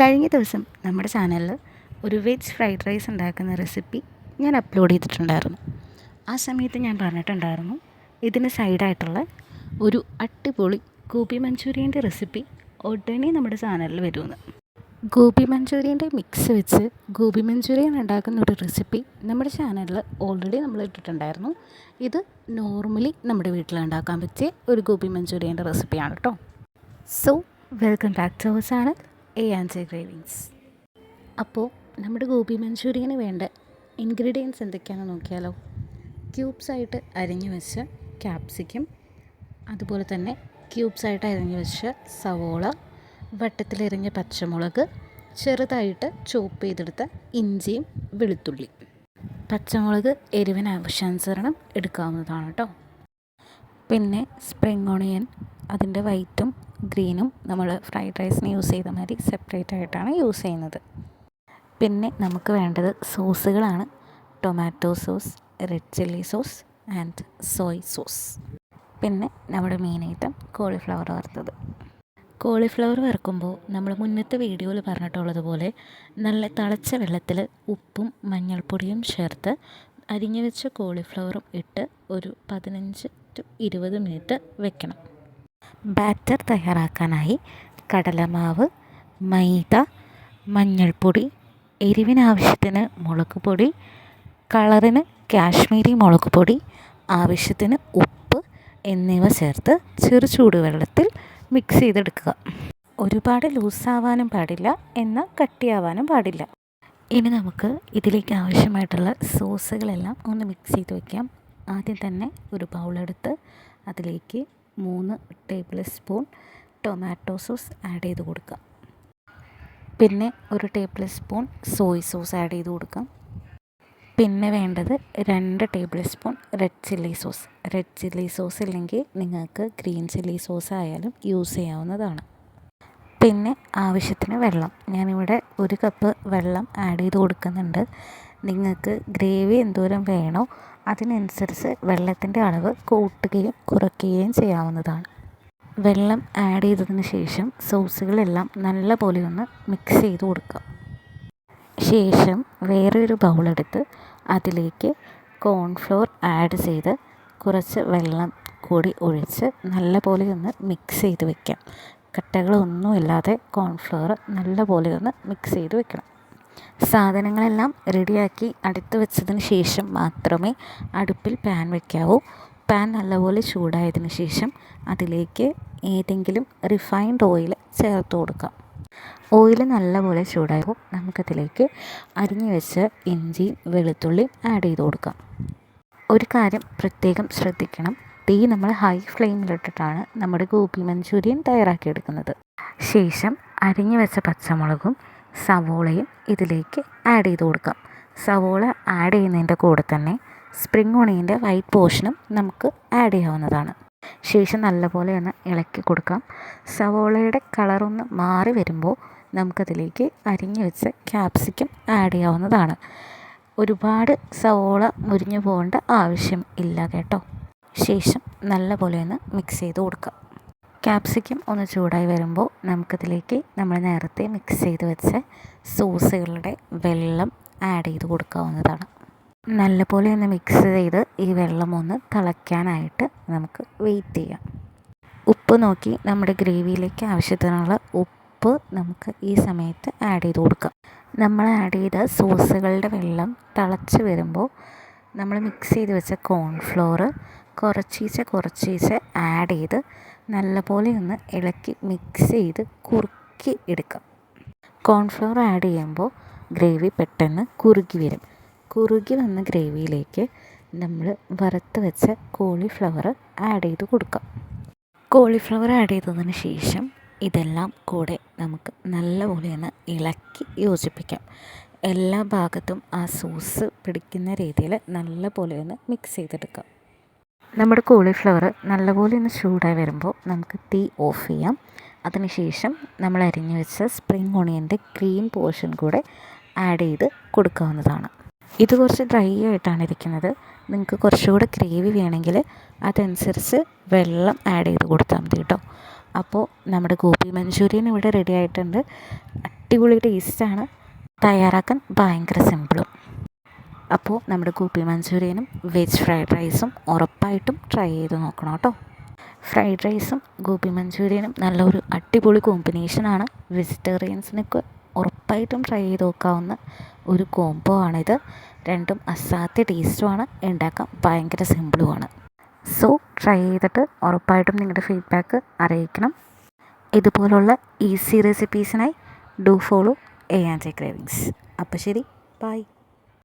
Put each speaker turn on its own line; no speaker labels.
കഴിഞ്ഞ ദിവസം നമ്മുടെ ചാനലിൽ ഒരു വെജ് ഫ്രൈഡ് റൈസ് ഉണ്ടാക്കുന്ന റെസിപ്പി ഞാൻ അപ്ലോഡ് ചെയ്തിട്ടുണ്ടായിരുന്നു. ആ സമയത്ത് ഞാൻ പറഞ്ഞിട്ടുണ്ടായിരുന്നു ഇതിന് സൈഡായിട്ടുള്ള ഒരു അടിപൊളി ഗോപി മഞ്ചൂരിയന്റെ റെസിപ്പി ഉടനെ നമ്മുടെ ചാനലിൽ വരുമെന്ന്. ഗോപി മഞ്ചൂരിയന്റെ മിക്സ് വെച്ച് ഗോപി മഞ്ചൂരിയൻ ഉണ്ടാക്കുന്ന ഒരു റെസിപ്പി നമ്മുടെ ചാനലിൽ ഓൾറെഡി നമ്മൾ ഇട്ടിട്ടുണ്ടായിരുന്നു. ഇത് നോർമലി നമ്മുടെ വീട്ടിൽ ഉണ്ടാക്കാൻ പറ്റിയ ഒരു ഗോപി മഞ്ചൂരിയന്റെ റെസിപ്പിയാണ് കേട്ടോ. So welcome back to our channel A and cravings അപ്പോൾ നമ്മുടെ ഗോപി മഞ്ചൂരിയന് വേണ്ട ഇൻഗ്രീഡിയൻസ് എന്തൊക്കെയാണെന്ന് നോക്കിയാലോ? ക്യൂബ്സായിട്ട് അരിഞ്ഞു വെച്ച ക്യാപ്സിക്കം അതുപോലെ തന്നെ ക്യൂബ്സായിട്ട് അരിഞ്ഞു വെച്ച സവോള വട്ടത്തിലെറിഞ്ഞ പച്ചമുളക് ചെറുതായിട്ട് ചോപ്പ് ചെയ്തെടുത്ത ഇഞ്ചിയും വെളുത്തുള്ളി. പച്ചമുളക് എരിവിന് ആവശ്യാനുസരണം എടുക്കാവുന്നതാണ് കേട്ടോ പിന്നെ സ്പ്രിംഗ് ഓണിയൻ അതിന്റെ വൈറ്റും ഗ്രീനും നമ്മൾ ഫ്രൈഡ് റൈസിന് യൂസ് ചെയ്ത മാതിരി സെപ്പറേറ്റ് ആയിട്ടാണ് യൂസ് ചെയ്യുന്നത്. പിന്നെ നമുക്ക് വേണ്ടത് സോസുകളാണ്. Tomato sauce red chilli sauce and soy sauce. പിന്നെ നമ്മുടെ മെയിൻ ഐറ്റം കോളിഫ്ലവർ വറുത്തത്. കോളിഫ്ലവർ വറുക്കുമ്പോൾ നമ്മൾ മുന്നത്തെ വീഡിയോയിൽ പറഞ്ഞിട്ടുള്ളതുപോലെ നല്ല തിളച്ച വെള്ളത്തിൽ ഉപ്പും മഞ്ഞൾപ്പൊടിയും ചേർത്ത് അരിഞ്ഞു വെച്ച കോളിഫ്ലവറും ഇട്ട് ഒരു പതിനഞ്ച് ടു ഇരുപത് മിനിറ്റ് വെക്കണം. ബാറ്റർ തയ്യാറാക്കാനായി കടലമാവ് മൈദ മഞ്ഞൾപ്പൊടി എരിവിനാവശ്യത്തിന് മുളക് പൊടി കളറിന് കാശ്മീരി മുളക് പൊടി ആവശ്യത്തിന് ഉപ്പ് എന്നിവ ചേർത്ത് ചെറു ചൂടുവെള്ളത്തിൽ മിക്സ് ചെയ്തെടുക്കുക. ഒരുപാട് ലൂസാവാനും പാടില്ല എന്നാൽ കട്ടിയാവാനും പാടില്ല. ഇനി നമുക്ക് ഇതിലേക്ക് ആവശ്യമായിട്ടുള്ള സോസുകളെല്ലാം ഒന്ന് മിക്സ് ചെയ്ത് വയ്ക്കാം ആദ്യം തന്നെ ഒരു ബൗളെടുത്ത് അതിലേക്ക് മൂന്ന് tablespoon tomato sauce add ചെയ്ത് കൊടുക്കാം പിന്നെ ഒരു tablespoon soy sauce add ചെയ്ത് കൊടുക്കാം പിന്നെ വേണ്ടത് രണ്ട് tablespoon red chilli sauce. Red chilli sauce ഇല്ലെങ്കിൽ നിങ്ങൾക്ക് ഗ്രീൻ ചില്ലി സോസ് ആയാലും യൂസ് ചെയ്യാവുന്നതാണ്. പിന്നെ ആവശ്യത്തിന് വെള്ളം. ഞാനിവിടെ ഒരു കപ്പ് വെള്ളം ആഡ് ചെയ്ത് കൊടുക്കുന്നുണ്ട്. നിങ്ങൾക്ക് ഗ്രേവി എന്തോരം വേണോ അതിനനുസരിച്ച് വെള്ളത്തിന്റെ അളവ് കൂട്ടുകയും കുറയ്ക്കുകയും ചെയ്യാവുന്നതാണ്. വെള്ളം ആഡ് ചെയ്തതിന് ശേഷം സോസുകളെല്ലാം നല്ല പോലെ ഒന്ന് മിക്സ് ചെയ്ത് കൊടുക്കുക ശേഷം വേറൊരു ബൗളെടുത്ത് അതിലേക്ക് കോൺഫ്ലോർ ആഡ് ചെയ്ത് കുറച്ച് വെള്ളം കൂടി ഒഴിച്ച് നല്ല പോലെ ഒന്ന് മിക്സ് ചെയ്ത് വെക്കാം. കട്ടകളൊന്നുമില്ലാതെ കോൺഫ്ലോർ നല്ല പോലെ ഒന്ന് മിക്സ് ചെയ്ത് വെക്കണം. സാധനങ്ങളെല്ലാം റെഡിയാക്കി അടുത്ത് വെച്ചതിന് ശേഷം മാത്രമേ അടുപ്പിൽ പാൻ വയ്ക്കാവൂ പാൻ നല്ലപോലെ ചൂടായതിന് ശേഷം അതിലേക്ക് ഏതെങ്കിലും റിഫൈൻഡ് ഓയിൽ ചേർത്ത് കൊടുക്കാം. ഓയിൽ നല്ലപോലെ ചൂടായപ്പോൾ നമുക്കതിലേക്ക് അരിഞ്ഞു വെച്ച ഇഞ്ചി വെളുത്തുള്ളി ആഡ് ചെയ്ത് കൊടുക്കാം. ഒരു കാര്യം പ്രത്യേകം ശ്രദ്ധിക്കണം. തീ നമ്മൾ ഹൈ ഫ്ലെയിമിലിട്ടിട്ടാണ് നമ്മുടെ ഗോപി മഞ്ചൂരിയൻ തയ്യാറാക്കിയെടുക്കുന്നത്. ശേഷം അരിഞ്ഞു വെച്ച പച്ചമുളകും സവോളയും ഇതിലേക്ക് ആഡ് ചെയ്ത് കൊടുക്കാം. സവോള ആഡ് ചെയ്യുന്നതിന്റെ കൂടെ തന്നെ സ്പ്രിംഗ് ഓണിയന്റെ വൈറ്റ് പോർഷനും നമുക്ക് ആഡ് ചെയ്യാവുന്നതാണ്. ശേഷം നല്ലപോലെ ഒന്ന് ഇളക്കി കൊടുക്കാം. സവോളയുടെ കളറൊന്ന് മാറി വരുമ്പോൾ നമുക്കതിലേക്ക് അരിഞ്ഞു വെച്ച ക്യാപ്സിക്കം ആഡ് ചെയ്യാവുന്നതാണ്. ഒരുപാട് സവോള മുരിഞ്ഞു പോകേണ്ട ആവശ്യം ഇല്ല കേട്ടോ. ശേഷം നല്ലപോലെ ഒന്ന് മിക്സ് ചെയ്ത് കൊടുക്കാം. ക്യാപ്സിക്കം ഒന്ന് ചൂടായി വരുമ്പോൾ നമുക്കതിലേക്ക് നമ്മൾ നേരത്തെ മിക്സ് ചെയ്ത് വെച്ച സോസുകളുടെ വെള്ളം ആഡ് ചെയ്ത് കൊടുക്കാവുന്നതാണ്. നല്ലപോലെ ഒന്ന് മിക്സ് ചെയ്ത് ഈ വെള്ളം ഒന്ന് തിളയ്ക്കാനായിട്ട് നമുക്ക് വെയിറ്റ് ചെയ്യാം. ഉപ്പ് നോക്കി നമ്മുടെ ഗ്രേവിയിലേക്ക് ആവശ്യത്തിനുള്ള ഉപ്പ് നമുക്ക് ഈ സമയത്ത് ആഡ് ചെയ്ത് കൊടുക്കാം. നമ്മൾ ആഡ് ചെയ്ത സോസുകളുടെ വെള്ളം തിളച്ച് വരുമ്പോൾ നമ്മൾ മിക്സ് ചെയ്ത് വെച്ച കോൺഫ്ലോർ കുറച്ചീച്ച കുറച്ചീച്ച ആഡ് ചെയ്ത് നല്ലപോലെ ഒന്ന് ഇളക്കി മിക്സ് ചെയ്ത് കുറുക്കി എടുക്കാം. കോൺഫ്ലവർ ആഡ് ചെയ്യുമ്പോൾ ഗ്രേവി പെട്ടെന്ന് കുറുകി വരും. കുറുകി വന്ന ഗ്രേവിയിലേക്ക് നമ്മൾ വറുത്ത് വെച്ച കോളിഫ്ലവർ ആഡ് ചെയ്ത് കൊടുക്കാം. കോളിഫ്ലവർ ആഡ് ചെയ്തതിന് ശേഷം ഇതെല്ലാം കൂടെ നമുക്ക് നല്ലപോലെ ഒന്ന് ഇളക്കി യോജിപ്പിക്കാം. എല്ലാ ഭാഗത്തും ആ സോസ് പിടിക്കുന്ന രീതിയിൽ നല്ലപോലെ ഒന്ന് മിക്സ് ചെയ്തെടുക്കാം. നമ്മുടെ കോളിഫ്ലവർ നല്ലപോലെ ഒന്ന് ചൂടായി വരുമ്പോൾ നമുക്ക് തീ ഓഫ് ചെയ്യാം. അതിനുശേഷം നമ്മൾ അരിഞ്ഞു വെച്ച സ്പ്രിംഗ് ഓണിയന്റെ ക്രീം പോർഷൻ കൂടെ ആഡ് ചെയ്ത് കൊടുക്കാവുന്നതാണ്. ഇത് കുറച്ച് ഡ്രൈ ആയിട്ടാണ് ഇരിക്കുന്നത്. നിങ്ങൾക്ക് കുറച്ചുകൂടെ ഗ്രേവി വേണമെങ്കിൽ അതനുസരിച്ച് വെള്ളം ആഡ് ചെയ്ത് കൊടുത്താൽ മതി കേട്ടോ. അപ്പോൾ നമ്മുടെ ഗോപി മഞ്ചൂരിയൻ ഇവിടെ റെഡി ആയിട്ടുണ്ട്. അടിപൊളി ടേസ്റ്റാണ് തയ്യാറാക്കാൻ ഭയങ്കര സിമ്പിളും അപ്പോൾ നമ്മുടെ ഗോപി മഞ്ചൂരിയനും വെജ് ഫ്രൈഡ് റൈസും ഉറപ്പായിട്ടും ട്രൈ ചെയ്ത് നോക്കണം കേട്ടോ. ഫ്രൈഡ് റൈസും ഗോപി മഞ്ചൂരിയനും നല്ലൊരു അടിപൊളി കോമ്പിനേഷനാണ് വെജിറ്റേറിയൻസിനൊക്കെ ഉറപ്പായിട്ടും ട്രൈ ചെയ്ത് നോക്കാവുന്ന ഒരു കോംബോ ആണിത്. രണ്ടും അസാധ്യ ടേസ്റ്റുമാണ് ഉണ്ടാക്കാൻ ഭയങ്കര സിമ്പിളുമാണ് സോ ട്രൈ ചെയ്തിട്ട് ഉറപ്പായിട്ടും നിങ്ങളുടെ ഫീഡ്ബാക്ക് അറിയിക്കണം. ഇതുപോലുള്ള easy റെസിപ്പീസിനായി do follow A and cravings അപ്പോൾ ശരി ബൈ